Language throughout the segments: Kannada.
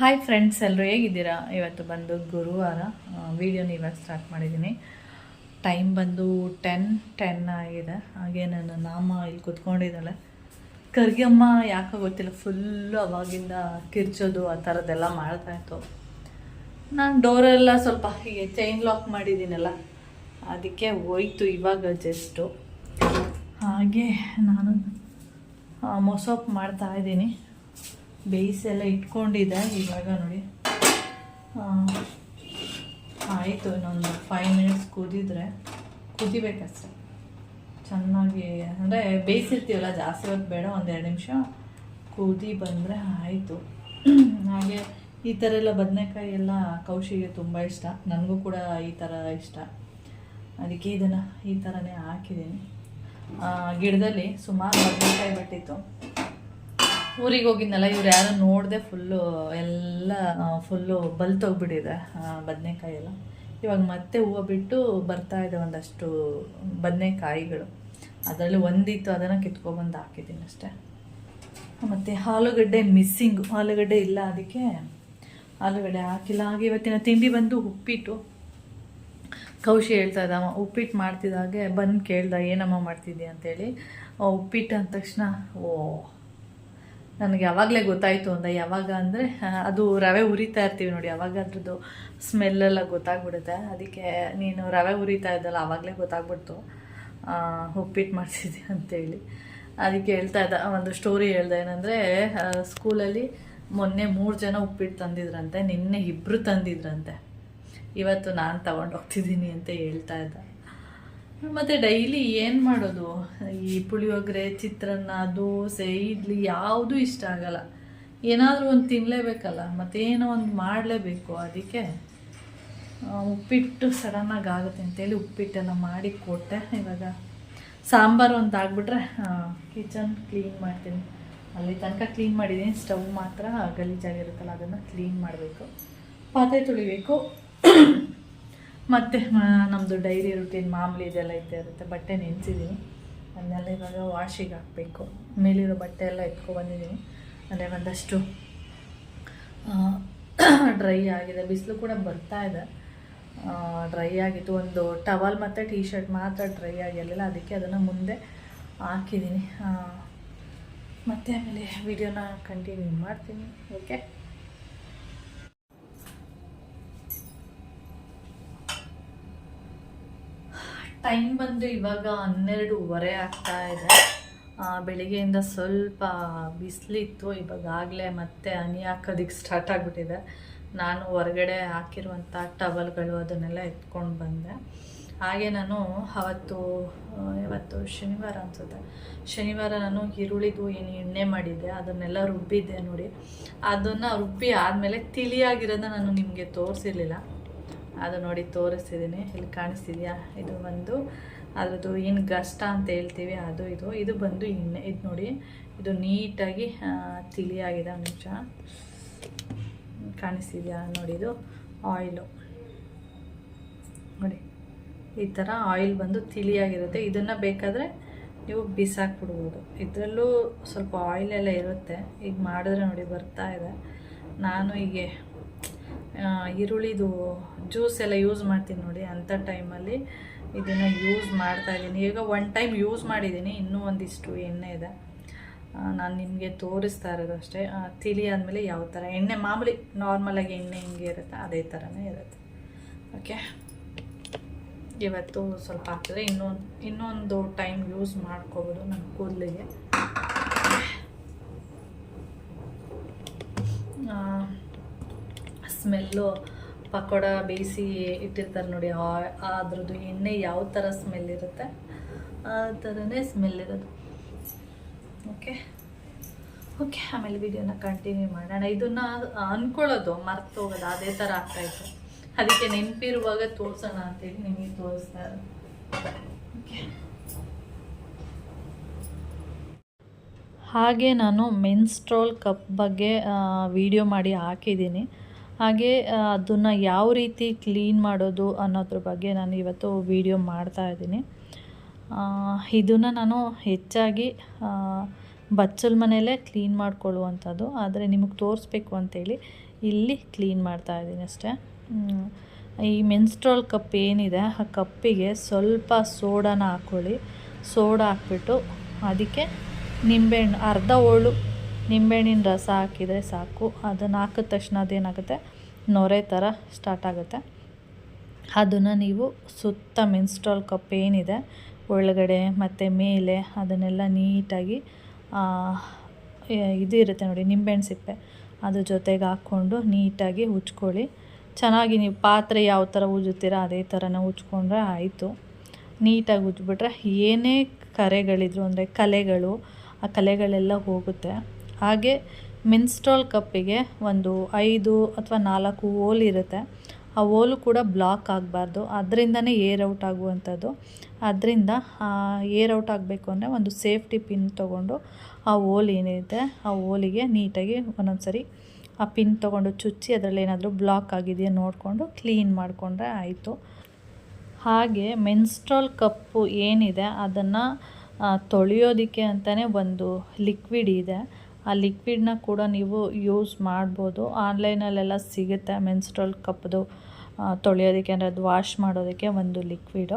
ಹಾಯ್ ಫ್ರೆಂಡ್ಸ್ ಎಲ್ಲರೂ ಹೇಗಿದ್ದೀರಾ? ಇವತ್ತು ಬಂದು ಗುರುವಾರ ವೀಡಿಯೋನ ಇವಾಗ ಸ್ಟಾರ್ಟ್ ಮಾಡಿದ್ದೀನಿ. ಟೈಮ್ ಬಂದು ಟೆನ್ ಟೆನ್ ಆಗಿದೆ. ಹಾಗೆ ನನ್ನ ನಾಮ ಇಲ್ಲಿ ಕುತ್ಕೊಂಡಿದ್ದಾಳೆ. ಕರ್ಗಮ್ಮ ಯಾಕೋ ಗೊತ್ತಿಲ್ಲ ಫುಲ್ಲು ಅವಾಗಿಂದ ಕಿರ್ಚೋದು ಆ ಥರದ್ದೆಲ್ಲ ಮಾಡ್ತಾಯಿತ್ತು ನಾನು ಡೋರೆಲ್ಲ ಸ್ವಲ್ಪ ಹೀಗೆ ಚೈನ್ ಲಾಕ್ ಮಾಡಿದ್ದೀನಲ್ಲ, ಅದಕ್ಕೆ ಹೋಯ್ತು ಇವಾಗ ಜಸ್ಟು ಹಾಗೆ ನಾನು ಮೊಸಪ್ ಮಾಡ್ತಾ ಇದ್ದೀನಿ. ಬೇಯಿಸೆಲ್ಲ ಇಟ್ಕೊಂಡಿದ್ದೆ. ಇವಾಗ ನೋಡಿ. ಆಯಿತು, ಇನ್ನೊಂದು ಫೈವ್ ಮಿನಿಟ್ಸ್ ಕುದಿದ್ರೆ. ಕುದಿಬೇಕಷ್ಟೆ. ಚೆನ್ನಾಗಿ, ಅಂದರೆ ಬೇಯಿಸಿರ್ತೀವಲ್ಲ, ಜಾಸ್ತಿ ಹೊತ್ತು ಬೇಡ ಎರಡು ನಿಮಿಷ ಕುದಿ ಬಂದರೆ ಆಯಿತು. ಹಾಗೆ ಈ ಥರ ಎಲ್ಲ ಬದನೆಕಾಯಿ ಎಲ್ಲ ಕೌಶಿಗೆ ತುಂಬ ಇಷ್ಟ. ನನಗೂ ಕೂಡ ಈ ಥರ ಇಷ್ಟ. ಅದಕ್ಕೆ ಇದನ್ನು ಈ ಥರನೇ ಹಾಕಿದ್ದೀನಿ. ಗಿಡದಲ್ಲಿ ಸುಮಾರು ಬದನೆಕಾಯಿ ಬಿಟ್ಟಿತ್ತು. ಊರಿಗೆ ಹೋಗಿದ್ನಲ್ಲ, ಇವ್ರು ಯಾರು ನೋಡಿದೆ ಫುಲ್ಲು ಎಲ್ಲ ಫುಲ್ಲು ಬಲ್ತೋಗ್ಬಿಟ್ಟಿದೆ ಬದನೆಕಾಯಿ ಎಲ್ಲ. ಇವಾಗ ಮತ್ತೆ ಹೂವು ಬಿಟ್ಟು ಬರ್ತಾ ಇದೆ ಒಂದಷ್ಟು ಬದನೆಕಾಯಿಗಳು. ಅದರಲ್ಲಿ ಒಂದಿತ್ತು, ಅದನ್ನು ಕಿತ್ಕೊಬಂದು ಹಾಕಿದ್ದೀನಿ ಅಷ್ಟೇ. ಮತ್ತು ಆಲೂಗಡ್ಡೆ ಮಿಸ್ಸಿಂಗ್ ಆಲೂಗಡ್ಡೆ ಇಲ್ಲ ಅದಕ್ಕೆ ಆಲೂಗಡ್ಡೆ ಹಾಕಿಲ್ಲ. ಹಾಗೆ ಇವತ್ತಿನ ತಿಂಡಿ ಬಂದು ಉಪ್ಪಿಟ್ಟು. ಕೌಶಿ ಹೇಳ್ತಾ ಇದ್ದ ಉಪ್ಪಿಟ್ಟು ಮಾಡ್ತಿದ್ದಾಗೆ ಬಂದು ಕೇಳ್ದ, ಏನಮ್ಮ ಮಾಡ್ತಿದ್ದೆ ಅಂತೇಳಿ. ಉಪ್ಪಿಟ್ಟು ಅಂದ ತಕ್ಷಣ, ಓ ನನಗೆ ಯಾವಾಗಲೇ ಗೊತ್ತಾಯಿತು ಅಂದ, ಯಾವಾಗ ಅಂದರೆ ಅದು ರವೆ ಉರಿತಾ ಇರ್ತೀವಿ ನೋಡಿ, ಯಾವಾಗ ಅದ್ರದ್ದು ಸ್ಮೆಲ್ಲೆಲ್ಲ ಗೊತ್ತಾಗ್ಬಿಡುತ್ತೆ. ಅದಕ್ಕೆ ನೀನು ರವೆ ಉರಿತಾ ಇದ್ದಲ್ಲ, ಆವಾಗಲೇ ಗೊತ್ತಾಗ್ಬಿಡ್ತು. ಉಪ್ಪಿಟ್ಟು ಮಾಡಿಸಿದ್ದೆ ಅಂತೇಳಿ. ಅದಕ್ಕೆ ಹೇಳ್ತಾ ಇದ್ದ, ಒಂದು ಸ್ಟೋರಿ ಹೇಳ್ದೆ ಏನಂದರೆ ಸ್ಕೂಲಲ್ಲಿ ಮೊನ್ನೆ ಮೂರು ಜನ ಉಪ್ಪಿಟ್ಟು ತಂದಿದ್ರಂತೆ, ನಿನ್ನೆ ಇಬ್ಬರು ತಂದಿದ್ರಂತೆ. ಇವತ್ತು ನಾನು ತಗೊಂಡು ಹೋಗ್ತಿದ್ದೀನಿ ಅಂತ ಹೇಳ್ತಾ ಇದ್ದ. ಮತ್ತು ಡೈಲಿ ಏನು ಮಾಡೋದು? ಈ ಪುಳಿಯೋಗರೆ, ಚಿತ್ರಾನ್ನ, ದೋಸೆ, ಇಡ್ಲಿ ಯಾವುದೂ ಇಷ್ಟ ಆಗಲ್ಲ. ಏನಾದರೂ ಒಂದು ತಿನ್ನಲೇಬೇಕಲ್ಲ ಮತ್ತೇನೋ ಒಂದು ಮಾಡಲೇಬೇಕು. ಅದಕ್ಕೆ ಉಪ್ಪಿಟ್ಟು ಸಡನ್ನಾಗಿ ಆಗುತ್ತೆ ಅಂತೇಳಿ ಉಪ್ಪಿಟ್ಟೆಲ್ಲ ಮಾಡಿ ಕೊಟ್ಟೆ. ಇವಾಗ ಸಾಂಬಾರು ಒಂದು ಆಗಿಬಿಟ್ರೆ ಕಿಚನ್ ಕ್ಲೀನ್ ಮಾಡ್ತೀನಿ. ಅಲ್ಲಿ ತನಕ ಕ್ಲೀನ್ ಮಾಡಿದ್ದೀನಿ ಸ್ಟವ್ ಮಾತ್ರ ಗಲೀಜಾಗಿರುತ್ತಲ್ಲ, ಅದನ್ನು ಕ್ಲೀನ್ ಮಾಡಬೇಕು. ಪಾತ್ರೆ ತೊಳಿಬೇಕು. ಮತ್ತು ನಮ್ಮದು ಡೈರಿ ರುಟೀನ್ ಮಾಮೂಲಿ ಇದೆಲ್ಲ ಇದ್ದೇ ಇರುತ್ತೆ. ಬಟ್ಟೆ ನೆನೆಸಿದ್ದೀನಿ ಅದನ್ನೆಲ್ಲ ಇವಾಗ ವಾಶಿಗೆ ಹಾಕಬೇಕು. ಮೇಲಿರೋ ಬಟ್ಟೆ ಎಲ್ಲ ಎತ್ಕೊಬಂದಿದ್ದೀನಿ ಅಲ್ಲೇ ಒಂದಷ್ಟು ಡ್ರೈ ಆಗಿದೆ. ಬಿಸಿಲು ಕೂಡ ಬರ್ತಾ ಇದೆ. ಡ್ರೈ ಆಗಿತ್ತು. ಒಂದು ಟವಲ್ ಮತ್ತು ಟೀ ಶರ್ಟ್ ಮಾತ್ರ ಡ್ರೈ ಆಗಿರಲಿಲ್ಲ ಅದಕ್ಕೆ ಅದನ್ನು ಮುಂದೆ ಹಾಕಿದ್ದೀನಿ ಮತ್ತು ಆಮೇಲೆ ವಿಡಿಯೋನ ಕಂಟಿನ್ಯೂ ಮಾಡ್ತೀನಿ. ಓಕೆ ಟೈಮ್ ಬಂದು ಇವಾಗ ಹನ್ನೆರಡೂವರೆ ಆಗ್ತಾ ಇದೆ. ಬೆಳಿಗ್ಗೆಯಿಂದ ಸ್ವಲ್ಪ ಬಿಸಿಲಿತ್ತು ಇವಾಗಲೇ ಮತ್ತೆ ಹನಿ ಹಾಕೋದಕ್ಕೆ ಸ್ಟಾರ್ಟ್ ಆಗಿಬಿಟ್ಟಿದೆ. ನಾನು ಹೊರಗಡೆ ಹಾಕಿರುವಂಥ ಟವಲ್ಗಳು ಅದನ್ನೆಲ್ಲ ಎತ್ಕೊಂಡು ಬಂದೆ. ಹಾಗೆ ನಾನು ಅವತ್ತು ಇವತ್ತು ಶನಿವಾರ ಅನಿಸುತ್ತೆ. ಶನಿವಾರ ನಾನು ಈರುಳ್ಳಿದು ಏನು ಎಣ್ಣೆ ಮಾಡಿದ್ದೆ, ಅದನ್ನೆಲ್ಲ ರುಬ್ಬಿದ್ದೆ ನೋಡಿ. ಅದನ್ನು ರುಬ್ಬಿ ಆದಮೇಲೆ ತಿಳಿಯಾಗಿರೋದನ್ನ ನಾನು ನಿಮಗೆ ತೋರಿಸಿರ್ಲಿಲ್ಲ. ಅದು ನೋಡಿ ತೋರಿಸ್ತಿದ್ದೀನಿ. ಇಲ್ಲಿ ಕಾಣಿಸ್ತಿದೆಯಾ? ಇದು ಬಂದು ಅದ್ರದ್ದು ಏನು ಗಷ್ಟ ಅಂತ ಹೇಳ್ತೀವಿ. ಅದು ಇದು. ಇದು ಬಂದು ಎಣ್ಣೆ ಇದು ನೋಡಿ. ಇದು ನೀಟಾಗಿ ತಿಳಿಯಾಗಿದೆ ಒಂದು ಕಾಣಿಸ್ತಿದ್ಯಾ ನೋಡಿ ಇದು? ಆಯಿಲು ನೋಡಿ. ಈ ಥರ ಆಯಿಲ್ ಬಂದು ತಿಳಿಯಾಗಿರುತ್ತೆ. ಇದನ್ನು ಬೇಕಾದರೆ ನೀವು ಬಿಸಾಕ್ಬಿಡ್ಬೋದು. ಇದರಲ್ಲೂ ಸ್ವಲ್ಪ ಆಯಿಲ್ ಎಲ್ಲ ಇರುತ್ತೆ. ಈಗ ಮಾಡಿದ್ರೆ ನೋಡಿ ಬರ್ತಾ ಇದೆ. ನಾನು ಹೀಗೆ ಈರುಳ್ಳಿದು ಜ್ಯೂಸ್ ಎಲ್ಲ ಯೂಸ್ ಮಾಡ್ತೀನಿ ನೋಡಿ ಅಂಥ ಟೈಮಲ್ಲಿ ಇದನ್ನು ಯೂಸ್ ಮಾಡ್ತಾ ಇದ್ದೀನಿ. ಈಗ ಒನ್ ಟೈಮ್ ಯೂಸ್ ಮಾಡಿದ್ದೀನಿ. ಇನ್ನೂ ಒಂದಿಷ್ಟು ಎಣ್ಣೆ ಇದೆ. ನಾನು ನಿಮಗೆ ತೋರಿಸ್ತಾ ಇರೋದು ಅಷ್ಟೇ. ತಿಳಿ ಆದಮೇಲೆ ಯಾವ ಥರ ಎಣ್ಣೆ ಮಾಮೂಲಿ ನಾರ್ಮಲಾಗಿ ಎಣ್ಣೆ ಹಿಂಗೆ ಇರುತ್ತೆ, ಅದೇ ಥರನೇ ಇರುತ್ತೆ. ಓಕೆ ಇವತ್ತು ಸ್ವಲ್ಪ ಹಾಕಿದ್ರೆ ಇನ್ನೊಂದು ಇನ್ನೊಂದು ಟೈಮ್ ಯೂಸ್ ಮಾಡ್ಕೋಬೋದು ನನ್ನ ಕೂದಲಿಗೆ. ಸ್ಮೆಲ್ಲು ಪಕೋಡ ಬೇಯಿಸಿ ಇಟ್ಟಿರ್ತಾರೆ ನೋಡಿ ಅದ್ರದ್ದು ಎಣ್ಣೆ ಯಾವ ಥರ ಸ್ಮೆಲ್ ಇರುತ್ತೆ, ಆ ಥರನೇ ಸ್ಮೆಲ್ ಇರೋದು. ಓಕೆ ಓಕೆ ಆಮೇಲೆ ವಿಡಿಯೋನ ಕಂಟಿನ್ಯೂ ಮಾಡೋಣ. ಇದನ್ನು ಅಂದ್ಕೊಳ್ಳೋದು ಮರ್ತು ಹೋಗೋದು, ಅದೇ ಥರ ಆಗ್ತಾಯಿತ್ತು ಅದಕ್ಕೆ ನೆನಪಿರುವಾಗ ತೋರಿಸೋಣ ಅಂತೇಳಿ ನಿಮಗೆ ತೋರಿಸ್ತಾ ಓಕೆ ಹಾಗೆ ನಾನು ಮೆನ್ಸ್ಟ್ರೋಲ್ ಕಪ್ ಬಗ್ಗೆ ವಿಡಿಯೋ ಮಾಡಿ ಹಾಕಿದ್ದೀನಿ. ಹಾಗೆ ಅದನ್ನು ಯಾವ ರೀತಿ ಕ್ಲೀನ್ ಮಾಡೋದು ಅನ್ನೋದ್ರ ಬಗ್ಗೆ ನಾನು ಇವತ್ತು ವಿಡಿಯೋ ಮಾಡ್ತಾ ಇದ್ದೀನಿ. ಇದನ್ನು ನಾನು ಹೆಚ್ಚಾಗಿ ಬಚ್ಚಲ ಮನೆಯಲ್ಲೇ ಕ್ಲೀನ್ ಮಾಡ್ಕೊಳ್ಳುವಂಥದ್ದು. ಆದರೆ ನಿಮಗೆ ತೋರಿಸ್ಬೇಕು ಅಂತೇಳಿ ಇಲ್ಲಿ ಕ್ಲೀನ್ ಮಾಡ್ತಾ ಇದ್ದೀನಿ ಅಷ್ಟೇ. ಈ ಮೆನ್ಸ್ಟ್ರಾಲ್ ಕಪ್ ಏನಿದೆ, ಆ ಕಪ್ಪಿಗೆ ಸ್ವಲ್ಪ ಸೋಡಾನ ಹಾಕ್ಕೊಳ್ಳಿ ಸೋಡಾ ಹಾಕ್ಬಿಟ್ಟು ಅದಕ್ಕೆ ನಿಂಬೆಹಣ್ಣು, ಅರ್ಧ ಹೋಳು ನಿಂಬೆಹಣ್ಣಿನ ರಸ ಹಾಕಿದರೆ ಸಾಕು. ಅದನ್ನು ಹಾಕಿದ ತಕ್ಷಣ ಅದೇನಾಗುತ್ತೆ? ನೊರೆ ಥರ ಸ್ಟಾರ್ಟ್ ಆಗುತ್ತೆ. ಅದನ್ನು ನೀವು ಸುತ್ತ ಮೆನ್ಸ್ಟ್ರಾಲ್ ಕಪ್ ಏನಿದೆ, ಒಳಗಡೆ ಮತ್ತು ಮೇಲೆ ಅದನ್ನೆಲ್ಲ ನೀಟಾಗಿ ಇದು ಇರುತ್ತೆ ನೋಡಿ, ನಿಂಬೆಹಣ್ಣು ಸಿಪ್ಪೆ. ಅದ್ರ ಜೊತೆಗೆ ಹಾಕ್ಕೊಂಡು ನೀಟಾಗಿ ಉಜ್ಕೊಳ್ಳಿ. ಚೆನ್ನಾಗಿ ನೀವು ಪಾತ್ರೆ ಯಾವ ಥರ ಉಜ್ಜುತ್ತೀರ ಅದೇ ಥರನೇ ಉಜ್ಕೊಂಡ್ರೆ ಆಯಿತು. ನೀಟಾಗಿ ಉಜ್ಬಿಟ್ರೆ ಏನೇ ಕರೆಗಳಿದ್ರು ಅಂದರೆ ಕಲೆಗಳು, ಆ ಕಲೆಗಳೆಲ್ಲ ಹೋಗುತ್ತೆ. ಹಾಗೆ ಮಿನ್ಸ್ಟ್ರಾಲ್ ಕಪ್ಪಿಗೆ ಒಂದು ಐದು ಅಥವಾ ನಾಲ್ಕು ಹೋಲ್ ಇರುತ್ತೆ. ಆ ಓಲು ಕೂಡ ಬ್ಲಾಕ್ ಆಗಬಾರ್ದು. ಅದರಿಂದನೇ ಏರ್ ಔಟ್ ಆಗುವಂಥದ್ದು. ಅದರಿಂದ ಏರ್ ಔಟ್ ಆಗಬೇಕು ಅಂದರೆ ಒಂದು ಸೇಫ್ಟಿ ಪಿನ್ ತೊಗೊಂಡು ಆ ಹೋಲ್ ಏನಿದೆ ಆ ಹೋಲಿಗೆ ನೀಟಾಗಿ ಒಂದೊಂದು ಸರಿ ಆ ಪಿನ್ ತೊಗೊಂಡು ಚುಚ್ಚಿ ಅದರಲ್ಲಿ ಏನಾದರೂ ಬ್ಲಾಕ್ ಆಗಿದೆಯಾ ನೋಡಿಕೊಂಡು ಕ್ಲೀನ್ ಮಾಡಿಕೊಂಡ್ರೆ ಆಯಿತು. ಹಾಗೆ ಮೆನ್ಸ್ಟ್ರಾಲ್ ಕಪ್ಪು ಏನಿದೆ, ಅದನ್ನು ತೊಳೆಯೋದಕ್ಕೆ ಅಂತಲೇ ಒಂದು ಲಿಕ್ವಿಡ್ ಇದೆ. ಆ ಲಿಕ್ವಿಡ್ನ ಕೂಡ ನೀವು ಯೂಸ್ ಮಾಡ್ಬೋದು. ಆನ್ಲೈನಲ್ಲೆಲ್ಲ ಸಿಗುತ್ತೆ ಮೆನ್ಸ್ಟ್ರಲ್ ಕಪ್ದು ತೊಳೆಯೋದಕ್ಕೆ, ಅಂದರೆ ಅದು ವಾಶ್ ಮಾಡೋದಕ್ಕೆ ಒಂದು ಲಿಕ್ವಿಡು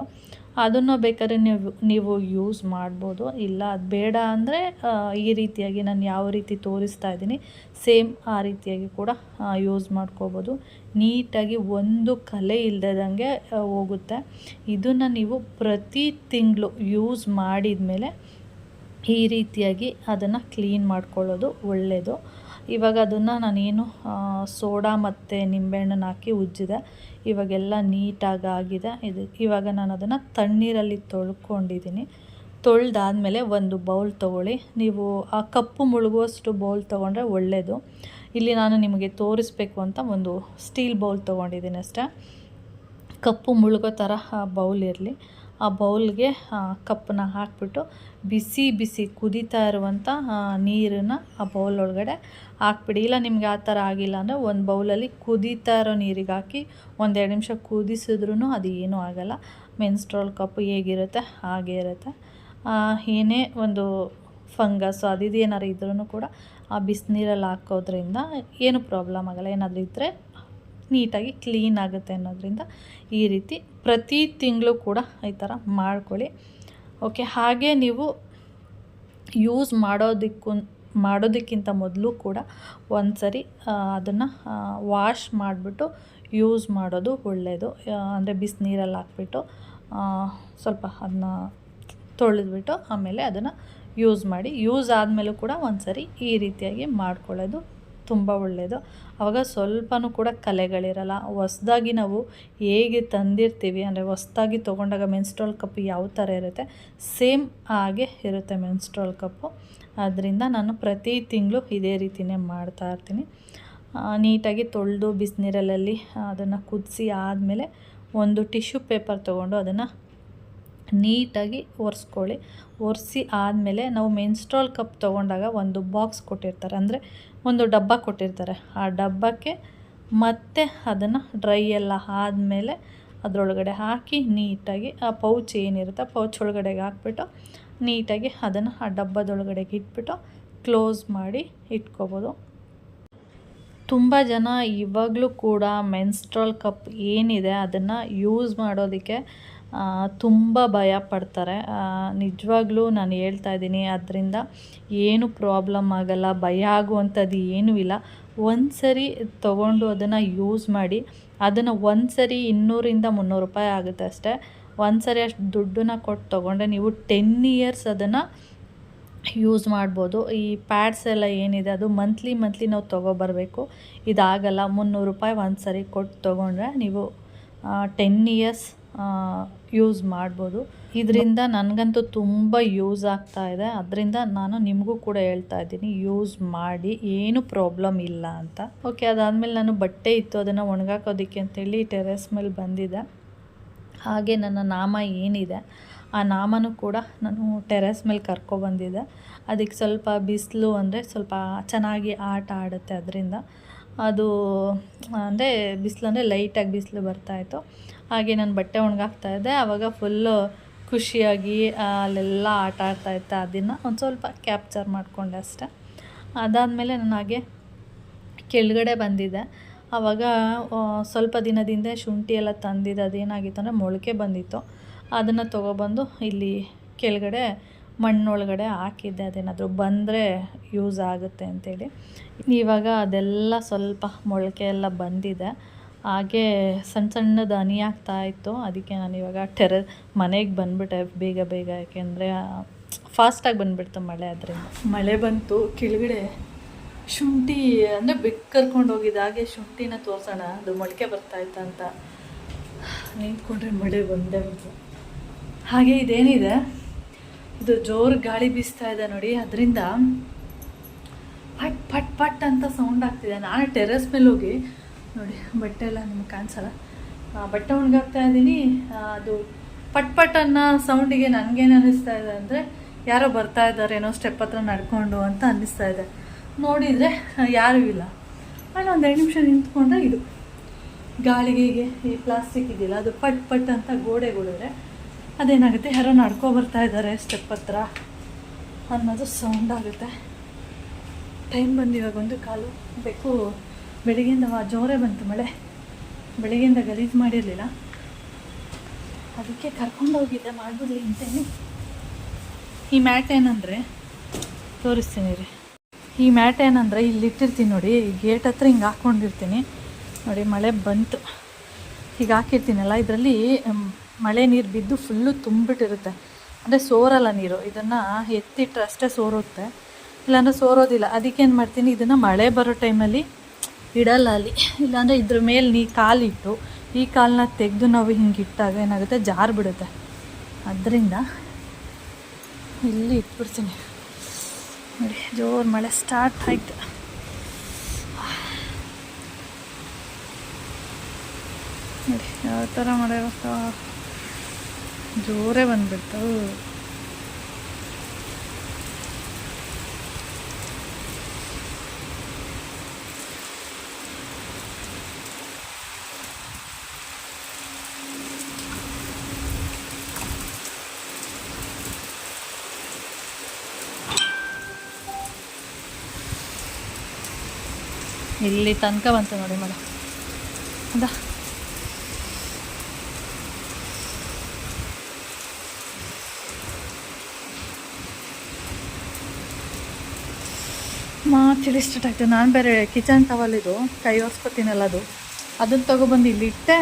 ಅದನ್ನು ಬೇಕಾದ್ರೆ ನೀವು ನೀವು ಯೂಸ್ ಮಾಡ್ಬೋದು. ಇಲ್ಲ, ಅದು ಬೇಡ ಅಂದರೆ ಈ ರೀತಿಯಾಗಿ ನಾನು ಯಾವ ರೀತಿ ತೋರಿಸ್ತಾ ಇದ್ದೀನಿ ಸೇಮ್ ಆ ರೀತಿಯಾಗಿ ಕೂಡ ಯೂಸ್ ಮಾಡ್ಕೋಬೋದು. ನೀಟಾಗಿ ಒಂದು ಕಲೆ ಇಲ್ಲದಂಗೆ ಹೋಗುತ್ತೆ. ಇದನ್ನು ನೀವು ಪ್ರತಿ ತಿಂಗಳು ಯೂಸ್ ಮಾಡಿದ ಮೇಲೆ ಈ ರೀತಿಯಾಗಿ ಅದನ್ನು ಕ್ಲೀನ್ ಮಾಡ್ಕೊಳ್ಳೋದು ಒಳ್ಳೆಯದು. ಇವಾಗ ಅದನ್ನು ನಾನೇನು ಸೋಡಾ ಮತ್ತು ನಿಂಬೆಹಣ್ಣನ್ನು ಹಾಕಿ ಉಜ್ಜಿದೆ. ಇವಾಗೆಲ್ಲ ನೀಟಾಗಿ ಆಗಿದೆ. ಇದು, ಇವಾಗ ನಾನು ಅದನ್ನು ತಣ್ಣೀರಲ್ಲಿ ತೊಳ್ಕೊಂಡಿದ್ದೀನಿ. ತೊಳೆದಾದ್ಮೇಲೆ ಒಂದು ಬೌಲ್ ತೊಗೊಳ್ಳಿ. ನೀವು ಆ ಕಪ್ಪು ಮುಳುಗುವಷ್ಟು ಬೌಲ್ ತೊಗೊಂಡ್ರೆ ಒಳ್ಳೆಯದು. ಇಲ್ಲಿ ನಾನು ನಿಮಗೆ ತೋರಿಸ್ಬೇಕು ಅಂತ ಒಂದು ಸ್ಟೀಲ್ ಬೌಲ್ ತೊಗೊಂಡಿದ್ದೀನಿ ಅಷ್ಟೇ. ಕಪ್ಪು ಮುಳುಗೋ ಥರ ಬೌಲ್ ಇರಲಿ. ಆ ಬೌಲ್ಗೆ ಕಪ್ಪನ್ನ ಹಾಕ್ಬಿಟ್ಟು ಬಿಸಿ ಬಿಸಿ ಕುದೀತಾ ಇರುವಂಥ ನೀರನ್ನು ಆ ಬೌಲ್ ಒಳಗಡೆ ಹಾಕ್ಬಿಡಿ. ಇಲ್ಲ, ನಿಮಗೆ ಆ ಥರ ಆಗಿಲ್ಲ ಅಂದರೆ ಒಂದು ಬೌಲಲ್ಲಿ ಕುದೀತಾ ಇರೋ ನೀರಿಗೆ ಹಾಕಿ ಒಂದೆರಡು ನಿಮಿಷ ಕುದಿಸಿದ್ರೂ ಅದು ಏನೂ ಆಗೋಲ್ಲ. ಮೆನ್ಸ್ಟ್ರಾಲ್ ಕಪ್ ಹೇಗಿರುತ್ತೆ, ಹಾಗೇ ಇರುತ್ತೆ. ಏನೇ ಒಂದು ಫಂಗಸ್ ಅದು ಇದು ಏನಾರು ಇದ್ರೂ ಕೂಡ ಆ ಬಿಸಿನೀರಲ್ಲಿ ಹಾಕೋದ್ರಿಂದ ಏನು ಪ್ರಾಬ್ಲಮ್ ಆಗಲ್ಲ. ಏನಾದರೂ ಇದ್ದರೆ ನೀಟಾಗಿ ಕ್ಲೀನ್ ಆಗುತ್ತೆ ಅನ್ನೋದ್ರಿಂದ ಈ ರೀತಿ ಪ್ರತಿ ತಿಂಗಳು ಕೂಡ ಈ ಥರ ಮಾಡ್ಕೊಳ್ಳಿ. ಓಕೆ ಹಾಗೆ ನೀವು ಯೂಸ್ ಮಾಡೋದಕ್ಕೂ, ಮಾಡೋದಕ್ಕಿಂತ ಮೊದಲು ಕೂಡ ಒಂದು ಸರಿ ಅದನ್ನು ವಾಶ್ ಮಾಡಿಬಿಟ್ಟು ಯೂಸ್ ಮಾಡೋದು ಒಳ್ಳೆಯದು ಅಂದರೆ ಬಿಸಿನೀರಲ್ಲಿ ಹಾಕ್ಬಿಟ್ಟು ಸ್ವಲ್ಪ ಅದನ್ನ ತೊಳೆದ್ಬಿಟ್ಟು ಆಮೇಲೆ ಅದನ್ನು ಯೂಸ್ ಮಾಡಿ. ಯೂಸ್ ಆದಮೇಲೂ ಕೂಡ ಒಂದು ಸರಿ ಈ ರೀತಿಯಾಗಿ ಮಾಡ್ಕೊಳ್ಳೋದು ತುಂಬ ಒಳ್ಳೆಯದು ಆವಾಗ ಸ್ವಲ್ಪನೂ ಕೂಡ ಕಲೆಗಳಿರಲ್ಲ. ಹೊಸ್ದಾಗಿ ನಾವು ಹೇಗೆ ತಂದಿರ್ತೀವಿ ಅಂದರೆ ಹೊಸ್ದಾಗಿ ತೊಗೊಂಡಾಗ ಮೆನ್ಸ್ಟ್ರಾಲ್ ಕಪ್ ಯಾವ ಥರ ಇರುತ್ತೆ? ಸೇಮ್ ಹಾಗೆ ಇರುತ್ತೆ ಮೆನ್ಸ್ಟ್ರಾಲ್ ಕಪ್ಪು ಅದರಿಂದ ನಾನು ಪ್ರತಿ ತಿಂಗಳು ಇದೇ ರೀತಿಯೇ ಮಾಡ್ತಾ ಇರ್ತೀನಿ. ನೀಟಾಗಿ ತೊಳೆದು ಬಿಸಿನೀರಲ್ಲಿ ಅದನ್ನು ಕುದಿಸಿ ಆದಮೇಲೆ ಒಂದು ಟಿಶ್ಯೂ ಪೇಪರ್ ತೊಗೊಂಡು ಅದನ್ನು ನೀಟಾಗಿ ಒರೆಸ್ಕೊಳ್ಳಿ. ಒರೆಸಿ ಆದಮೇಲೆ ನಾವು ಮೆನ್ಸ್ಟ್ರಾಲ್ ಕಪ್ ತೊಗೊಂಡಾಗ ಒಂದು ಬಾಕ್ಸ್ ಕೊಟ್ಟಿರ್ತಾರೆ. ಅಂದರೆ ಒಂದು ಡಬ್ಬ ಕೊಟ್ಟಿರ್ತಾರೆ. ಆ ಡಬ್ಬಕ್ಕೆ ಮತ್ತೆ ಅದನ್ನು ಡ್ರೈ ಎಲ್ಲ ಆದಮೇಲೆ ಅದರೊಳಗಡೆ ಹಾಕಿ ನೀಟಾಗಿ ಆ ಪೌಚ್ ಏನಿರುತ್ತೆ ಪೌಚ್ ಒಳಗಡೆಗೆ ಹಾಕ್ಬಿಟ್ಟು ನೀಟಾಗಿ ಅದನ್ನು ಆ ಡಬ್ಬದೊಳಗಡೆಗೆ ಇಟ್ಬಿಟ್ಟು ಕ್ಲೋಸ್ ಮಾಡಿ ಇಟ್ಕೋಬೋದು. ತುಂಬ ಜನ ಇವಾಗಲೂ ಕೂಡ ಮೆನ್ಸ್ಟ್ರಾಲ್ ಕಪ್ ಏನಿದೆ ಅದನ್ನು ಯೂಸ್ ಮಾಡೋದಕ್ಕೆ ತುಂಬ ಭಯ ಪಡ್ತಾರೆ. ನಿಜವಾಗ್ಲೂ ನಾನು ಹೇಳ್ತಾ ಇದ್ದೀನಿ, ಅದರಿಂದ ಏನು ಪ್ರಾಬ್ಲಮ್ ಆಗಲ್ಲ, ಭಯ ಆಗುವಂಥದ್ದು ಏನೂ ಇಲ್ಲ. ಒಂದು ಸರಿ ತೊಗೊಂಡು ಅದನ್ನು ಯೂಸ್ ಮಾಡಿ, ಅದನ್ನು ಒಂದು ಸರಿ ಇನ್ನೂರಿಂದ ಮುನ್ನೂರು ರೂಪಾಯಿ ಆಗುತ್ತೆ ಅಷ್ಟೇ. ಒಂದು ಸರಿ ಅಷ್ಟು ದುಡ್ಡನ್ನ ಕೊಟ್ಟು ತೊಗೊಂಡ್ರೆ ನೀವು ಟೆನ್ ಇಯರ್ಸ್ ಅದನ್ನು ಯೂಸ್ ಮಾಡ್ಬೋದು. ಈ ಪ್ಯಾಡ್ಸ್ ಎಲ್ಲ ಏನಿದೆ, ಅದು ಮಂತ್ಲಿ ಮಂತ್ಲಿ ನಾವು ತೊಗೊಬರ್ಬೇಕು ಇದಾಗಲ್ಲ, ಮುನ್ನೂರು ರೂಪಾಯಿ ಒಂದು ಸರಿ ಕೊಟ್ಟು ತೊಗೊಂಡ್ರೆ ನೀವು ಟೆನ್ ಇಯರ್ಸ್ ಯೂಸ್ ಮಾಡ್ಬೋದು. ಇದರಿಂದ ನನಗಂತೂ ತುಂಬ ಯೂಸ್ ಆಗ್ತಾ ಇದೆ. ಅದರಿಂದ ನಾನು ನಿಮಗೂ ಕೂಡ ಹೇಳ್ತಾ ಇದ್ದೀನಿ ಯೂಸ್ ಮಾಡಿ, ಏನು ಪ್ರಾಬ್ಲಮ್ ಇಲ್ಲ ಅಂತ. ಓಕೆ ಅದಾದಮೇಲೆ ನಾನು ಬಟ್ಟೆ ಇತ್ತು, ಅದನ್ನು ಒಣಗಾಕೋದಕ್ಕೆ ಅಂತೇಳಿ ಟೆರೆಸ್ ಮೇಲೆ ಬಂದಿದೆ ಹಾಗೆ ನನ್ನ ನಾಮ ಏನಿದೆ, ಆ ನಾಮನೂ ಕೂಡ ನಾನು ಟೆರೆಸ್ ಮೇಲೆ ಕರ್ಕೊಬಂದಿದ್ದೆ ಅದಕ್ಕೆ ಸ್ವಲ್ಪ ಬಿಸಿಲು ಅಂದರೆ ಸ್ವಲ್ಪ ಚೆನ್ನಾಗಿ ಆಟ ಆಡುತ್ತೆ ಅದರಿಂದ. ಅದು, ಅಂದರೆ ಬಿಸಿಲು ಅಂದರೆ ಲೈಟಾಗಿ ಬಿಸಿಲು ಬರ್ತಾಯಿತ್ತು ಹಾಗೆ ನಾನು ಬಟ್ಟೆ ಒಣಗಾಕ್ತಾ ಇದ್ದೆ. ಆವಾಗ ಫುಲ್ಲು ಖುಷಿಯಾಗಿ ಅಲ್ಲೆಲ್ಲ ಆಟ ಆಡ್ತಾ ಇತ್ತು ಅದನ್ನು. ಒಂದು ಸ್ವಲ್ಪ ಕ್ಯಾಪ್ಚರ್ ಮಾಡಿಕೊಂಡೆ ಅಷ್ಟೆ. ಅದಾದಮೇಲೆ ನಾನು ಹಾಗೆ ಕೆಳಗಡೆ ಬಂದಿದ್ದೆ. ಆವಾಗ ಸ್ವಲ್ಪ ದಿನದಿಂದ ಶುಂಠಿ ಎಲ್ಲ ತಂದಿದ್ದು. ಅದೇನಾಗಿತ್ತು ಅಂದರೆ ಮೊಳಕೆ ಬಂದಿತ್ತು. ಅದನ್ನು ತೊಗೊಬಂದು ಇಲ್ಲಿ ಕೆಳಗಡೆ ಮಣ್ಣೊಳಗಡೆ ಹಾಕಿದ್ದೆ. ಅದೇನಾದರೂ ಬಂದರೆ ಯೂಸ್ ಆಗುತ್ತೆ ಅಂತೇಳಿ. ಇವಾಗ ಅದೆಲ್ಲ ಸ್ವಲ್ಪ ಮೊಳಕೆ ಎಲ್ಲ ಬಂದಿದೆ. ಹಾಗೆ ಸಣ್ಣ ಸಣ್ಣ ಹನಿ ಆಗ್ತಾ ಇತ್ತು. ಅದಕ್ಕೆ ನಾನು ಇವಾಗ ಟೆರ ಮನೆಗೆ ಬಂದುಬಿಟ್ಟೆ ಬೇಗ ಬೇಗ. ಯಾಕೆಂದರೆ ಫಾಸ್ಟಾಗಿ ಬಂದುಬಿಡ್ತು ಮಳೆ ಅದರಿಂದ ಮಳೆ ಬಂತು. ಕೆಳಗಡೆ ಶುಂಠಿ, ಅಂದರೆ ಬೆಕ್ಕು ಕರ್ಕೊಂಡು ಹೋಗಿದ್ದ ಹಾಗೆ ಶುಂಠಿನ ತೋರಿಸೋಣ, ಅದು ಮೊಳಕೆ ಬರ್ತಾಯಿತ್ತು ಅಂತ ನಿಂತ್ಕೊಂಡ್ರೆ ಮಳೆ ಬಂದೇ ಬಂತು. ಹಾಗೆ ಇದೇನಿದೆ? ಇದು ಜೋರು ಗಾಳಿ ಬೀಸ್ತಾ ಇದೆ ನೋಡಿ. ಅದರಿಂದ ಪಟ್ ಪಟ್ ಪಟ್ ಅಂತ ಸೌಂಡ್ ಆಗ್ತಿದೆ. ನಾನು ಟೆರೆಸ್ ಮೇಲೆ ಹೋಗಿ ನೋಡಿ, ಬಟ್ಟೆ ಎಲ್ಲ ನಿಮ್ಗೆ ಕಾಣಿಸಲ್ಲ? ಬಟ್ಟೆ ಒಣಗಾಕ್ತಾ ಇದ್ದೀನಿ. ಅದು ಪಟ್ ಪಟ್ ಅನ್ನೋ ಸೌಂಡಿಗೆ ನನಗೇನು ಅನ್ನಿಸ್ತಾ ಇದೆ ಅಂದರೆ, ಯಾರೋ ಬರ್ತಾ ಇದ್ದಾರೆ, ಏನೋ ಸ್ಟೆಪ್ ಹತ್ರ ನಡ್ಕೊಂಡು ಅಂತ ಅನ್ನಿಸ್ತಾ ಇದೆ. ನೋಡಿದರೆ ಯಾರೂ ಇಲ್ಲ. ಆಮೇಲೆ ಒಂದು ಎರಡು ನಿಮಿಷ ನಿಂತ್ಕೊಂಡ್ರೆ ಇದು. ಗಾಳಿಗೆ ಹೀಗೆ ಈ ಪ್ಲಾಸ್ಟಿಕ್ ಇದೆಯಲ್ಲ, ಅದು ಪಟ್ ಪಟ್ ಅಂತ ಗೋಡೆ ಅದೇನಾಗುತ್ತೆ? ಯಾರೋ ನಡ್ಕೊ ಬರ್ತಾ ಇದ್ದಾರೆ ಸ್ಟೆಪ್ ಹತ್ರ ಅನ್ನೋದು ಸೌಂಡ್ ಆಗುತ್ತೆ. ಟೈಮ್ ಬಂದು ಇವಾಗ ಒಂದು ಕಾಲು ಬೇಕು. ಬೆಳಿಗ್ಗೆಯಿಂದ ಜೋರೇ ಬಂತು ಮಳೆ. ಬೆಳಿಗ್ಗೆಯಿಂದ ಗಲೀಜು ಮಾಡಿರಲಿಲ್ಲ. ಅದಕ್ಕೆ ಕರ್ಕೊಂಡು ಹೋಗಿದ್ದೆ, ಮಾಡ್ಬಿಡ್ಲಿ ಅಂತೇಳಿ. ಈ ಮ್ಯಾಟ್ ಏನಂದರೆ, ತೋರಿಸ್ತೀನಿ ರೀ. ಈ ಮ್ಯಾಟ್ ಏನಂದರೆ ಇಲ್ಲಿ ಇಟ್ಟಿರ್ತೀನಿ ನೋಡಿ ಗೇಟ್ ಹತ್ರ ಹಿಂಗೆ ಹಾಕ್ಕೊಂಡಿರ್ತೀನಿ. ನೋಡಿ, ಮಳೆ ಬಂತು. ಹೀಗೆ ಹಾಕಿರ್ತೀನಲ್ಲ, ಇದರಲ್ಲಿ ಮಳೆ ನೀರು ಬಿದ್ದು ಫುಲ್ಲು ತುಂಬಿಟ್ಟಿರುತ್ತೆ. ಅಂದರೆ ಸೋರಲ್ಲ ನೀರು, ಇದನ್ನು ಎತ್ತಿಟ್ಟರೆ ಅಷ್ಟೇ ಸೋರುತ್ತೆ. ಇಲ್ಲಾಂದರೆ ಸೋರೋದಿಲ್ಲ. ಅದಕ್ಕೇನು ಮಾಡ್ತೀನಿ, ಇದನ್ನು ಮಳೆ ಬರೋ ಟೈಮಲ್ಲಿ ಇಡಲ್ಲ. ಅಲ್ಲಿ ಇಲ್ಲಾಂದರೆ ಇದ್ರ ಮೇಲೆ ನೀ ಕಾಲಿಟ್ಟು, ಈ ಕಾಲನ್ನ ತೆಗೆದು ನಾವು ಹಿಂಗೆ ಇಟ್ಟಾಗ ಏನಾಗುತ್ತೆ? ಜಾರು ಬಿಡುತ್ತೆ. ಅದರಿಂದ ಇಲ್ಲಿ ಇಟ್ಬಿಡ್ತೀನಿ. ನೋಡಿ, ಜೋರು ಮಳೆ ಸ್ಟಾರ್ಟ್ ಆಯಿತು. ನೋಡಿ, ಯಾವ ಥರ ಮಳೆ ಬರ್ತಾವ ಜೋರೇ ಬಂದ್ಬಿಡ್ತು. ಇಲ್ಲಿ ತನಕ ಬಂತು ನೋಡಿ ಮಳೆ ಅದ. ಮಾ, ಚಿಡಿ ಸ್ಟಾರ್ಟ್ ಆಯ್ತು. ನಾನು ಬೇರೆ ಕಿಚನ್ ಟವಲ್ ಇದು, ಕೈ ಒರೆಸ್ಕೊತೀನಲ್ಲ ಅದು. ಅದನ್ನು ತೊಗೊಬಂದು ಇಲ್ಲಿ ಇಟ್ಟೆ.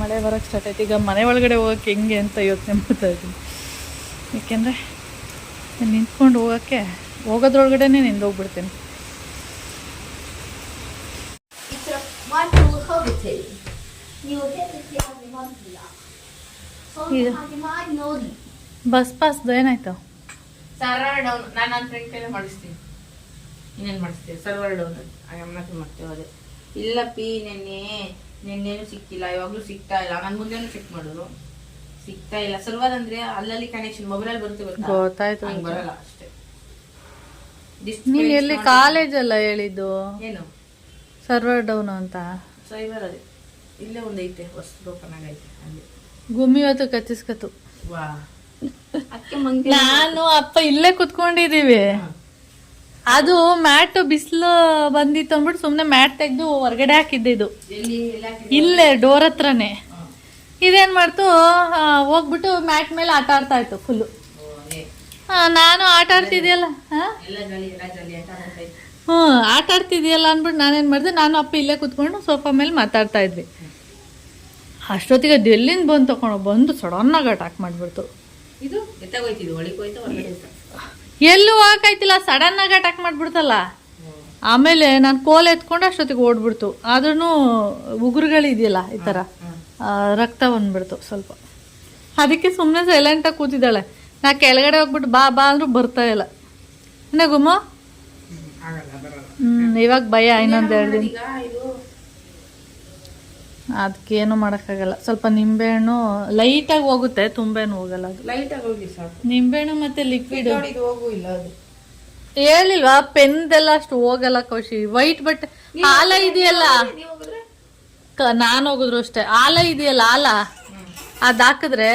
ಮಳೆ ಬರೋಕ್ಕೆ ಸ್ಟಾರ್ಟ್ ಆಯ್ತು. ಈಗ ಮನೆ ಒಳಗಡೆ ಹೋಗೋಕ್ಕೆ ಹೆಂಗೆ ಅಂತ ಯೋಚನೆ ಮಾಡ್ತಾ ಇದ್ದೀನಿ. ಏಕೆಂದರೆ ನಿಂತ್ಕೊಂಡು ಹೋಗೋಕ್ಕೆ ಹೋಗೋದ್ರೊಳಗಡೆ ನಿಂದೋಗ್ಬಿಡ್ತೀನಿ It's a one holiday. ನೀವು ಹೇಗೆ ಮಾಡಿಲ್ಲ ಮಾಡಿ ಬಸ್ ಪಾಸ್ದು ಏನಾಯ್ತು? ಸರ್ವರ್ ಡೌನ್ ನಾನು ನನ್ನ ಫ್ರೆಂಡ್ ಕೈಲೇ ಮಾಡಿಸ್ತೀನಿ. ಇನ್ನೇನು ಮಾಡಿಸ್ತೀವಿ ಸರ್ವರ್ ಡೌನ್ ಅಮ್ಮನತ್ರ ಮಾಡ್ತೇವೆ ಅದೇ. ಇಲ್ಲ ಪಿ ನೆನ್ನೆ ನೆನ್ನೆನೂ ಸಿಕ್ಕಿಲ್ಲ. ಇವಾಗಲೂ ಸಿಗ್ತಾ ಇಲ್ಲ. ನಾನು ಮುಂದೆನೂ ಚೆಕ್ ಮಾಡಿದ್ರು ಸಿಗ್ತಾ ಇಲ್ಲ. ಸರ್ವರ್ ಅಂದ್ರೆ ಅಲ್ಲಲ್ಲಿ ಕನೆಕ್ಷನ್ ಮೊಬೈಲಲ್ಲಿ ಬರುತ್ತೆ ಗೊತ್ತಾ? ಗೊತ್ತಾಯ್ತು ಬರಲ್ಲ ಅಷ್ಟೇ. ನೀನು ಎಲ್ಲಿ ಕಾಲೇಜಲ್ಲ ಹೇಳಿದ್ದು? ಏನು? ಸರ್ವರ್ ಡೌನ್ ಅಂತ? ಸೈಬರ್ ಅದೇ. ಇಲ್ಲೇ ಒಂದೈತೆ. ಹೊಸದು ಓಪನ್ ಆಗೈತೆ. ಅಲ್ಲಿ ಗುಮ್ಮಿ ಹೊತ್ತು ಕಚ್ಚಿಸ್ಕತು ವಾ ಅದಕ್ಕೆ ಮಂಗೆ ನಾನು ಅಪ್ಪ ಇಲ್ಲೇ ಕುತ್ಕೊಂಡಿದೀವಿ. ಅದು ಮ್ಯಾಟ್ ಬಿಸಿಲು ಬಂದಿತ್ತು ಅಂದ್ಬಿಟ್ಟು ಸುಮ್ಮನೆ ಮ್ಯಾಟ್ ತೆಗೆದು ಹೊರಗಡೆ ಹಾಕಿದ್ದೆ ಇದು. ಎಲ್ಲಿ ಎಲ್ಲ ಇಲ್ಲೇ ಡೋರ್ ಹತ್ರನೇ. ಇದೇನ್ ಮಾಡ್ತು? ಹೋಗ್ಬಿಟ್ಟು ಮ್ಯಾಟ್ ಮೇಲೆ ಆಟ ಆಡ್ತಾ ಇತ್ತು ಫುಲ್ಲು ನಾನು ಆಟ ಆಡ್ತಿದ್ಯಲ್ಲ? ಹ್ಞೂ ಆಟ ಆಡ್ತಿದ್ಯಲ್ಲ ಅಂದ್ಬಿಟ್ಟು ನಾನೇನು ಮಾಡಿದೆ? ನಾನು ಅಪ್ಪ ಇಲ್ಲೇ ಕುತ್ಕೊಂಡು ಸೋಫಾ ಮೇಲೆ ಮಾತಾಡ್ತಾ ಇದ್ವಿ. ಅಷ್ಟೊತ್ತಿಗೆ ಡೆಲ್ಲಿಂದ ಬಂದು ತಗೊಂಡು ಬಂದು ಸಡನ್ನಾಗಿ ಅಟ್ಯಾಕ್ ಮಾಡಿಬಿಡ್ತು. ಇದು ಎಲ್ಲೂ ಹಾಕಾಯ್ತಿಲ್ಲ ಸಡನ್ನಾಗಿ ಆಗಿ ಅಟ್ಯಾಕ್ ಮಾಡ್ಬಿಡ್ತಲ್ಲ. ಆಮೇಲೆ ನಾನು ಕೋಲ್ ಎತ್ಕೊಂಡು ಅಷ್ಟೊತ್ತಿಗೆ ಓಡ್ಬಿಡ್ತು. ಆದ್ರೂ ಉಗುರುಗಳಿದೆಯಲ್ಲ ಈ ಥರ. ರಕ್ತ ಬಂದ್ಬಿಡ್ತು ಸ್ವಲ್ಪ. ಅದಕ್ಕೆ ಸುಮ್ಮನೆ ಸೈಲೆಂಟಾಗಿ ಕೂತಿದ್ದಾಳೆ. ನಾ ಕೆಳಗಡೆ ಹೋಗ್ಬಿಟ್ಟು ಬಾ ಬಾ ಅಂದ್ರೂ ಬರ್ತಾ ಇಲ್ಲ. ಗುಮ್ಮ? ಹ್ಮ್ ಇವಾಗ ಭಯ ಇನ್ನೊಂದು ಎರಡು ದಿನ. ಅದಕ್ಕೇನು ಮಾಡೋಕ್ಕಾಗಲ್ಲ. ಸ್ವಲ್ಪ ನಿಂಬೆಹಣ್ಣು ಲೈಟಾಗಿ ಹೋಗುತ್ತೆ ತುಂಬೇನು ಹೋಗಲ್ಲ ಅದು. ಲೈಟ್ ಆಗಿ ಹೋಗಿ ಸಾಕು. ನಿಂಬೆಹಣ್ಣು ಮತ್ತೆ ಲಿಕ್ವಿಡ್ ಇದು ಹೋಗು ಇಲ್ಲ ಅದು. ಹೇಳಿಲ್ವಾ ಪೆನ್ದೆಲ್ಲ ಅಷ್ಟು ಹೋಗಲ್ಲ ಕೌಶಿ. ವೈಟ್ ಬಟ್ ಆಲ ಇದೆಯಲ್ಲ? ನಾನು ಹೋಗಿದ್ರೆ ಕ- ನಾನ್ ಹೋಗಿದ್ರು ಅಷ್ಟೇ. ಆಲ ಇದೆಯಲ್ಲ ಆಲ ಅದ್ ಹಾಕಿದ್ರೆ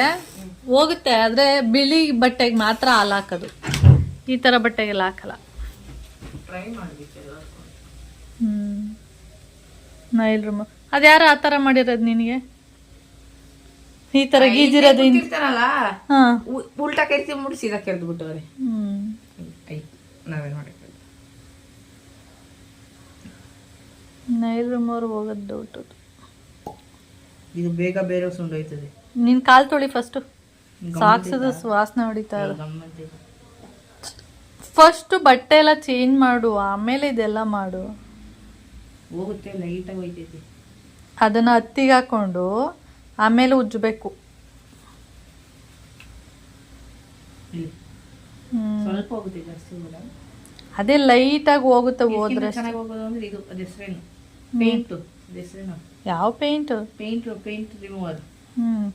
ಹೋಗುತ್ತೆ ಆದರೆ ಬಿಳಿ ಬಟ್ಟೆಗೆ ಮಾತ್ರ ಹಾಲು ಹಾಕೋದು. ಈ ಥರ ಬಟ್ಟೆಗೆಲ್ಲ ಹಾಕಲ್ಲ. ಹ್ಞೂ ನಾ ರೂಮ್ ಅದ್ಯಾರು ಆ ಥರ ಮಾಡಿರೋದು ನಿನಗೆ? ಈ ಥರ ಗೀಜಿರೋದು ಇರ್ತಾರಲ್ಲ ಹಾಂ. ಉಲ್ಟಾ ಕೆರ್ತಿ ಮುಡಿ ಸೀದಾ ಕೆರ್ದು ಬಿಟ್ಟವ್ರೆ. ಹ್ಞೂ ನಾವೇನ್ ನೈಲ್ ಹೋಗೋದು ಡೌಟು ಇದು ಬೇಗ ಬೇರೆ ಸುಂಡೋಯ್ತದೆ ನಿನ್ನ ಕಾಲು ತೊಳಿ ಫಸ್ಟ್ ಸಾಕ್ಸದ ವಾಸನೆ ಹೊಡಿತಾ ಫಸ್ಟ್ ಬಟ್ಟೆ ಎಲ್ಲ ಚೇಂಜ್ ಮಾಡು ಆಮೇಲೆ ಇದೆಲ್ಲ ಮಾಡು. ಹೋಗುತ್ತೆ ಲೈಟಾಗಿ ಹೋಯ್ತೈತಿ. ಅದನ್ನ ಹತ್ತಿಗೆ ಹಾಕೊಂಡು ಆಮೇಲೆ ಉಜ್ಜಬೇಕು. ಇಲ್ಲಿ ಹ್ಮ್. ಸ್ವಲ್ಪ ಹೋಗುತ್ತೆ ಅದೇ ಲೈಟಾಗಿ ಹೋದ್ರೆ ಅದ ಅದ ಯಾವ ಪೇಂಟ್? ಪೇಂಟ್ ಪೇಂಟ್ ರಿಮೂವರ್ ಅದು ಹ್ಮ್.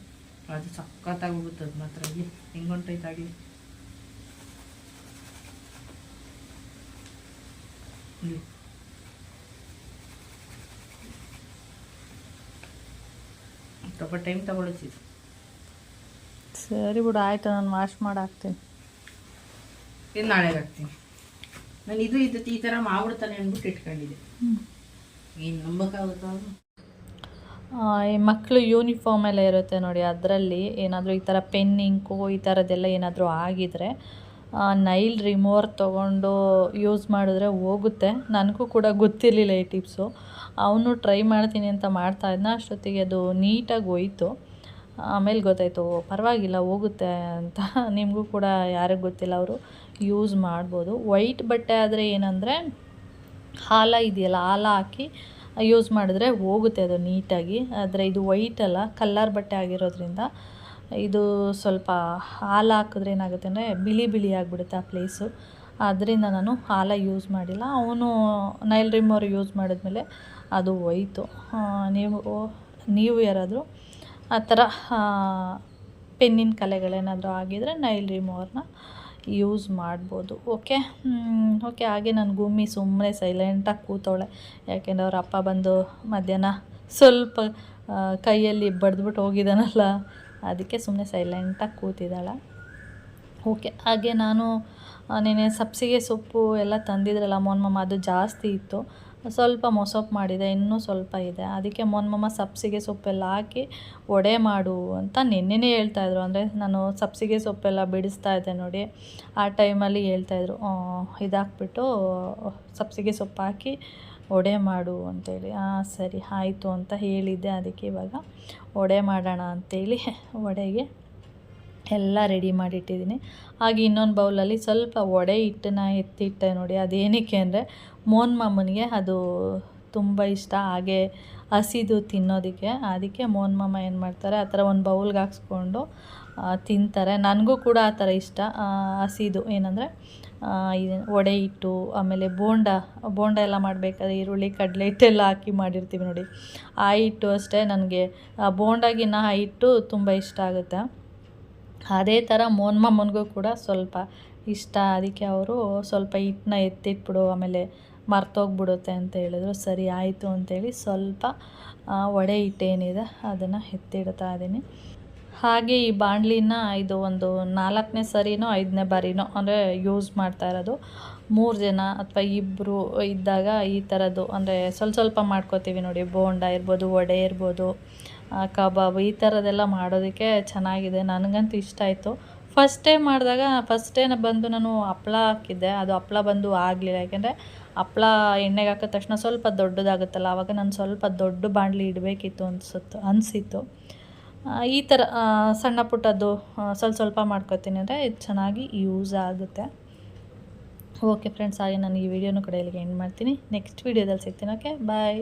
ಅದು ಸಕ್ಕತ್ತಾಗಿ ಹೋಗುತ್ತೆ ಅದು ಮಾತ್ರ ಇಲ್ಲಿ. ಹೆಂಗ್ ಹೊಂಟೈತಾಗ್ಲಿ ಇಲ್ಲಿ. ಸ್ವಲ್ಪ ಟೈಮ್ ತಗೊಳುತ್ತೆ ಇದು ಸರಿ ಬಿಡು ಆಯ್ತು ನಾನು ವಾಶ್ ಮಾಡಿ ಹಾಕ್ತೀನಿ ಇದು ನಾಳೆಗೆ ಹಾಕ್ತೀನಿ. ನಾನು ಇದು ಇದು ಈ ಥರ ಮಾಡ್ಬಿಡ್ತಾನೆ ಅಂದ್ಬಿಟ್ಟು ಇಟ್ಕೊಂಡಿದ್ದೆ. ಏನು ನಂಬಕ್ಕಾಗುತ್ತೋ ಮಕ್ಕಳು ಯೂನಿಫಾರ್ಮ್ ಎಲ್ಲ ಇರುತ್ತೆ ನೋಡಿ ಅದರಲ್ಲಿ ಏನಾದರೂ ಈ ಥರ ಪೆನ್ ಇಂಕು ಈ ಥರದ್ದೆಲ್ಲ ಏನಾದರೂ ಆಗಿದ್ರೆ ನೈಲ್ ರಿಮೂವರ್ ತೊಗೊಂಡು ಯೂಸ್ ಮಾಡಿದ್ರೆ ಹೋಗುತ್ತೆ. ನನಗೂ ಕೂಡ ಗೊತ್ತಿರಲಿಲ್ಲ ಈ ಟಿಪ್ಸು. ಅವನು ಟ್ರೈ ಮಾಡ್ತೀನಿ ಅಂತ ಮಾಡ್ತಾ ಇದ್ನ. ಅಷ್ಟೊತ್ತಿಗೆ ಅದು ನೀಟಾಗಿ ಹೋಯ್ತು. ಆಮೇಲೆ ಗೊತ್ತಾಯ್ತು, ಪರವಾಗಿಲ್ಲ, ಹೋಗುತ್ತೆ ಅಂತ. ನಿಮಗೂ ಕೂಡ ಯಾರಿಗೂ ಗೊತ್ತಿಲ್ಲ, ಅವರು ಯೂಸ್ ಮಾಡ್ಬೋದು. ವೈಟ್ ಬಟ್ಟೆ ಆದರೆ ಏನಂದರೆ, ಹಾಲ ಇದೆಯಲ್ಲ, ಹಾಲ ಹಾಕಿ ಯೂಸ್ ಮಾಡಿದ್ರೆ ಹೋಗುತ್ತೆ ಅದು ನೀಟಾಗಿ. ಆದರೆ ಇದು ವೈಟ್ ಅಲ್ಲ, ಕಲ್ಲರ್ ಬಟ್ಟೆ ಆಗಿರೋದ್ರಿಂದ ಇದು ಸ್ವಲ್ಪ ಹಾಲು ಹಾಕಿದ್ರೆ ಏನಾಗುತ್ತೆ ಅಂದರೆ ಬಿಳಿ ಬಿಳಿ ಆಗಿಬಿಡುತ್ತೆ ಆ ಪ್ಲೇಸು. ಅದರಿಂದ ನಾನು ಹಾಲ ಯೂಸ್ ಮಾಡಿಲ್ಲ. ಅವನು ನೈಲ್ ರಿಮೋರ್ ಯೂಸ್ ಮಾಡಿದ್ಮೇಲೆ ಅದು ಹೋಯ್ತು. ನೀವು ನೀವು ಯಾರಾದರೂ ಆ ಥರ ಪೆನ್ನಿನ ಕಲೆಗಳೇನಾದರೂ ಆಗಿದ್ದರೆ ನೈಲ್ ರಿಮೋರ್ನ ಯೂಸ್ ಮಾಡ್ಬೋದು. ಓಕೆ? ಓಕೆ, ಹಾಗೆ ನನ್ನ ಗುಮ್ಮಿ ಸುಮ್ಮನೆ ಸೈಲೆಂಟಾಗಿ ಕೂತವಳೆ. ಯಾಕೆಂದರೆ ಅವ್ರ ಅಪ್ಪ ಬಂದು ಮಧ್ಯಾಹ್ನ ಸ್ವಲ್ಪ ಕೈಯಲ್ಲಿ ಬಡ್ದುಬಿಟ್ಟು ಹೋಗಿದ್ದಾನಲ್ಲ. ಅದಕ್ಕೆ ಸುಮ್ಮನೆ ಸೈಲೆಂಟಾಗಿ ಕೂತಿದ್ದಾಳೆ. ಓಕೆ ಹಾಗೆ ನಾನು ನೆನೆ ಸಬ್ಸಿಗೆ ಸೊಪ್ಪು ಎಲ್ಲ ತಂದಿದ್ರಲ್ಲ ಮೊನ್ಮಮ್ಮ ಅದು ಜಾಸ್ತಿ ಇತ್ತು. ಸ್ವಲ್ಪ ಮೊಸೊಪ್ಪು ಮಾಡಿದೆ, ಇನ್ನೂ ಸ್ವಲ್ಪ ಇದೆ. ಅದಕ್ಕೆ ಮೊನ್ಮಮ್ಮ ಸಬ್ಸಿಗೆ ಸೊಪ್ಪೆಲ್ಲ ಹಾಕಿ ವಡೆ ಮಾಡು ಅಂತ ನಿನ್ನೆನೇ ಹೇಳ್ತಾಯಿದ್ರು ಅಂದರೆ ನಾನು ಸಬ್ಸಿಗೆ ಸೊಪ್ಪೆಲ್ಲ ಬಿಡಿಸ್ತಾ ಇದ್ದೆ ನೋಡಿ, ಆ ಟೈಮಲ್ಲಿ ಹೇಳ್ತಾಯಿದ್ರು ಇದಾಕ್ಬಿಟ್ಟು ಸಬ್ಸಿಗೆ ಸೊಪ್ಪು ಹಾಕಿ ವಡೆ ಮಾಡು ಅಂತೇಳಿ ಹಾಂ ಸರಿ, ಆಯಿತು ಅಂತ ಹೇಳಿದ್ದೆ. ಅದಕ್ಕೆ ಇವಾಗ ವಡೆ ಮಾಡೋಣ ಅಂತೇಳಿ ವಡೆಗೆ ಎಲ್ಲ ರೆಡಿ ಮಾಡಿಟ್ಟಿದ್ದೀನಿ. ಹಾಗೆ ಇನ್ನೊಂದು ಬೌಲಲ್ಲಿ ಸ್ವಲ್ಪ ವಡೆ ಹಿಟ್ಟನ್ನ ಎತ್ತಿಟ್ಟೆ ನೋಡಿ, ಅದೇನಕ್ಕೆ ಅಂದರೆ ಮೋನ್ ಮಾಮನಿಗೆ ಅದು ತುಂಬ ಇಷ್ಟ. ಹಾಗೆ ಹಸಿದು ತಿನ್ನೋದಕ್ಕೆ. ಅದಕ್ಕೆ ಮೋನ್ ಮಾಮ ಏನು ಮಾಡ್ತಾರೆ, ಆ ಥರ ಒಂದು ಬೌಲ್ಗೆ ಹಾಕ್ಸ್ಕೊಂಡು ತಿಂತಾರೆ. ನನಗೂ ಕೂಡ ಆ ಥರ ಇಷ್ಟ. ಹಸಿದು ಏನಂದರೆ ವಡೆ ಹಿಟ್ಟು, ಆಮೇಲೆ ಬೋಂಡ ಬೋಂಡ ಎಲ್ಲ ಮಾಡಬೇಕಾದ್ರೆ ಈರುಳ್ಳಿ, ಕಡಲೆ ಹಿಟ್ಟೆಲ್ಲ ಹಾಕಿ ಮಾಡಿರ್ತೀವಿ ನೋಡಿ. ಆ ಹಿಟ್ಟು ಅಷ್ಟೇ ನನಗೆ. ಬೋಂಡಾಗಿನ ಆ ಹಿಟ್ಟು ತುಂಬ ಇಷ್ಟ ಆಗುತ್ತೆ. ಅದೇ ಥರ ಮೋನ್ಮಮ್ಮನಿಗೂ ಕೂಡ ಸ್ವಲ್ಪ ಇಷ್ಟ. ಅದಕ್ಕೆ ಅವರು ಸ್ವಲ್ಪ ಹಿಟ್ಟನ್ನ ಎತ್ತಿಟ್ಬಿಡು, ಆಮೇಲೆ ಮರ್ತೋಗ್ಬಿಡುತ್ತೆ ಅಂತ ಹೇಳಿದ್ರು. ಸರಿ ಆಯಿತು ಅಂತೇಳಿ ಸ್ವಲ್ಪ ವಡೆ ಹಿಟ್ಟೇನಿದೆ ಅದನ್ನು ಎತ್ತಿಡ್ತಾ ಇದ್ದೀನಿ. ಹಾಗೆ ಈ ಬಾಣಲಿನ ಇದು ಒಂದು ನಾಲ್ಕನೇ ಸರಿನೋ ಐದನೇ ಬಾರಿನೋ ಅಂದರೆ ಯೂಸ್ ಮಾಡ್ತಾ ಇರೋದು. ಮೂರು ಜನ ಅಥವಾ ಇಬ್ಬರು ಇದ್ದಾಗ ಈ ಥರದ್ದು ಅಂದರೆ ಸ್ವಲ್ಪ ಸ್ವಲ್ಪ ಮಾಡ್ಕೋತೀವಿ ನೋಡಿ. ಬೋಂಡ ಇರ್ಬೋದು, ವಡೆ ಇರ್ಬೋದು ಕಬಾಬ್ ಈ ಥರದ್ದೆಲ್ಲ ಮಾಡೋದಕ್ಕೆ ಚೆನ್ನಾಗಿದೆ. ನನಗಂತೂ ಇಷ್ಟ ಆಯಿತು. ಫಸ್ಟ್ ಟೈಮ್ ಮಾಡಿದಾಗ ಫಸ್ಟ್ ಟೈಮ್ ಬಂದು ನಾನು ಹಪ್ಳ ಹಾಕಿದ್ದೆ. ಅದು ಹಪ್ಳ ಬಂದು ಆಗಲಿಲ್ಲ. ಯಾಕೆಂದರೆ ಹಪ್ಳ ಎಣ್ಣೆಗೆ ಹಾಕಿದ ತಕ್ಷಣ ಸ್ವಲ್ಪ ದೊಡ್ಡದಾಗುತ್ತಲ್ಲ ಆವಾಗ ನಾನು ಸ್ವಲ್ಪ ದೊಡ್ಡ ಬಾಣಲಿ ಇಡಬೇಕಿತ್ತು ಅನ್ಸುತ್ತೆ, ಅನಿಸಿತ್ತು. ಈ ಥರ ಸಣ್ಣ ಪುಟ್ಟದ್ದು ಸ್ವಲ್ಪ ಸ್ವಲ್ಪ ಮಾಡ್ಕೊತೀನಿ ಅಂದರೆ ಇದು ಚೆನ್ನಾಗಿ ಯೂಸ್ ಆಗುತ್ತೆ. ಓಕೆ ಫ್ರೆಂಡ್ಸ್ ಹಾಗೆ ನಾನು ಈ ವಿಡಿಯೋನು ಕಡೆಯಲ್ಲಿಗೆ ಎಂಡ್ ಮಾಡ್ತೀನಿ. ನೆಕ್ಸ್ಟ್ ವೀಡಿಯೋದಲ್ಲಿ ಸಿಗ್ತೀನಿ ಓಕೆ ಬಾಯ್